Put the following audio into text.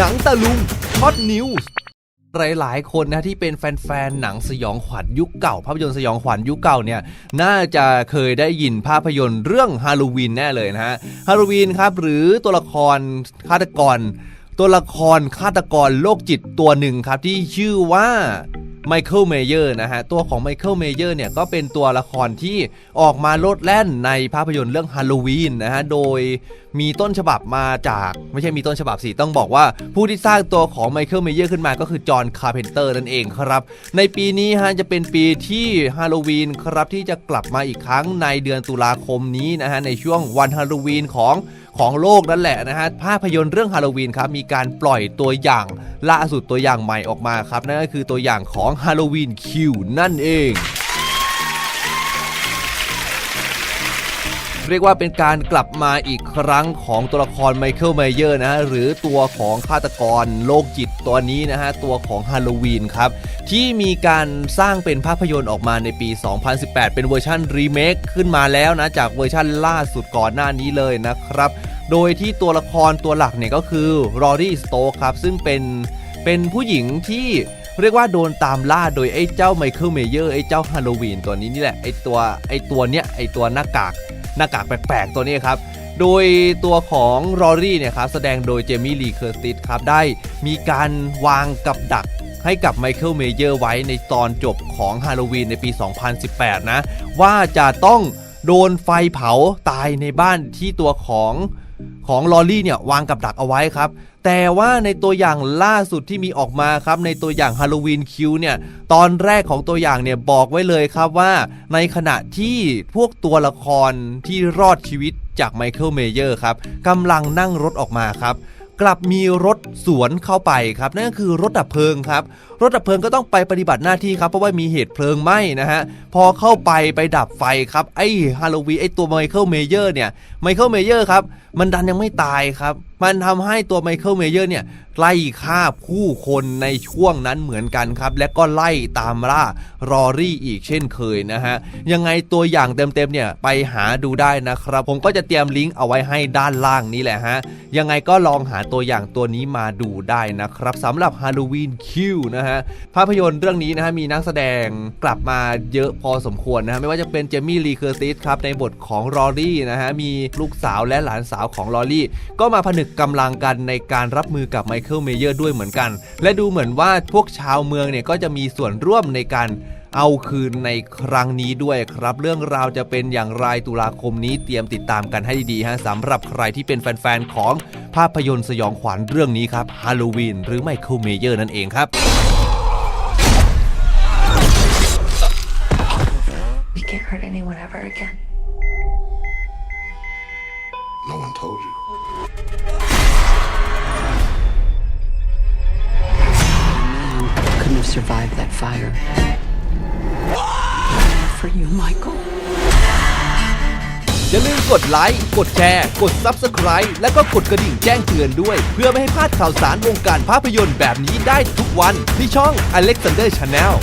หนังตะลุงฮอตนิวส์หลายๆ คนนะที่เป็นแฟนๆ หนังสยองขวัญยุคเก่า ภาพยนตร์สยองขวัญยุคเก่าเนี่ยน่าจะเคยได้ยินภาพยนตร์เรื่องฮาโลวีนแน่เลยนะฮะฮาโลวีนครับหรือตัวละครฆาตกร ตัวละครฆาตกรโรคจิตตัวหนึ่งครับที่ชื่อว่า ไมเคิลเมเยอร์นะฮะ ตัวของไมเคิลเมเยอร์เนี่ย ก็เป็นตัวละครที่ออกมาโลดแล่นในภาพยนตร์เรื่องฮาโลวีนนะฮะ โดยมีต้นฉบับมาจากไม่ใช่มีต้นฉบับสิ ต้องบอกว่าผู้ที่สร้างตัวของไมเคิลเมเยอร์ขึ้นมาก็คือจอห์นคาร์เพนเตอร์นั่นเองครับ ในปีนี้ฮะจะเป็นปีที่ฮาโลวีนครับที่จะกลับมาอีกครั้งในเดือนตุลาคมนี้นะฮะในช่วงวันฮาโลวีนของ ของโลกนั่นแหละนะฮะภาพยนตร์เรื่องฮาโลวีนครับมีการปล่อยตัวอย่างล่าสุดตัวอย่างใหม่ออกมาครับนั่นก็คือตัวอย่างของฮาโลวีนคิวนั่นเอง เรียกว่าเป็นการกลับมาอีกครั้งของตัวละครไมเคิลไมเยอร์นะฮะหรือตัวของฆาตกรโรคจิตตัวนี้นะฮะตัวของฮาโลวีนครับที่มีการสร้างเป็นภาพยนตร์ออกมาในปี 2018 เป็นเวอร์ชันรีเมคขึ้นมาแล้วนะจากเวอร์ชันล่าสุดก่อนหน้านี้เลยนะครับ โดยที่ตัวละครตัวหลักเนี่ยก็คือรอรี่สโตครับซึ่งเป็นเป็นผู้หญิงที่เรียกว่าโดนตามล่าโดยไอ้เจ้าไมเคิลเมเยอร์ไอ้เจ้าฮาโลวีนตัวนี้นี่แหละไอ้ตัวไอ้ตัวเนี้ยไอ้ตัวหน้ากาก หน้ากากแปลกๆ ตัวนี้ครับ โดยตัวของรอรี่เนี่ยครับแสดงโดยเจมี่ลีเคอร์ติสครับได้มีการวางกับดักให้กับไมเคิลเมเยอร์ไว้ในตอนจบของฮาโลวีนในปี 2018 นะ ว่าจะต้องโดนไฟเผาตายในบ้านที่ตัวของ ของลอรี่เนี่ยวางกับดักเอาไว้ครับ แต่ว่าในตัวอย่างล่าสุดที่มีออกมาครับ ในตัวอย่างฮาโลวีนคิวเนี่ยตอนแรกของตัวอย่างเนี่ยบอกไว้เลยครับว่า ในขณะที่พวกตัวละครที่รอดชีวิตจากไมเคิลเมเยอร์ครับกำลังนั่งรถออกมาครับ กลับมีรถสวนเข้าไปครับ นั่นก็คือรถดับเพลิงครับ รถดับเพลิงก็ต้องไปปฏิบัติหน้าที่ครับ เพราะว่ามีเหตุเพลิงไหม้นะฮะ พอเข้าไปไปดับไฟครับ ไอ้ฮาโลวีไอ้ตัวไมเคิลเมเยอร์เนี่ยไมเคิลเมเยอร์ครับ มันดันยังไม่ตายครับมันทำให้ตัวไมเคิลเมเยอร์เนี่ยไล่ฆ่าผู้คนในช่วงนั้นเหมือนกันครับ และก็ไล่ตามล่ารอรี่อีกเช่นเคยนะฮะ ยังไงตัวอย่างเต็มๆเนี่ยไปหาดูได้นะครับ ผมก็จะเตรียมลิงก์เอาไว้ให้ด้านล่างนี้แหละฮะ ยังไงก็ลองหาตัวอย่างตัวนี้มาดูได้นะครับสำหรับ Halloween Q นะฮะ ภาพยนตร์เรื่องนี้นะฮะมีนักแสดงกลับมาเยอะพอสมควรนะฮะไม่ว่าจะเป็นเจมี่ลีเคอร์ติสครับในบทของลอรี่นะฮะมีลูกสาวและหลานสาวของลอรี่ก็มาผนึกกำลังกันในการรับมือกับไมเคิลเมเยอร์ด้วยเหมือนกัน และดูเหมือนว่าพวกชาวเมืองเนี่ยก็จะมีส่วนร่วมในการเอาคืนในครั้งนี้ด้วยครับ เรื่องราวจะเป็นอย่างไรตุลาคมนี้เตรียมติดตามกันให้ดีๆฮะสำหรับใครที่เป็นแฟนๆของภาพยนตร์สยองขวัญเรื่องนี้ครับฮาโลวีนหรือไมเคิลเมเยอร์นั่นเองครับ We can't hurt anyone ever again. No one told you. Couldn't have survived that fire. For you, Michael. อย่าลืมกดไลค์ กดแชร์ กด Subscribe และก็กดกระดิ่งแจ้งเตือนด้วย เพื่อไม่ให้พลาดข่าวสารวงการภาพยนตร์แบบนี้ได้ทุกวัน ที่ช่อง Alexander Channel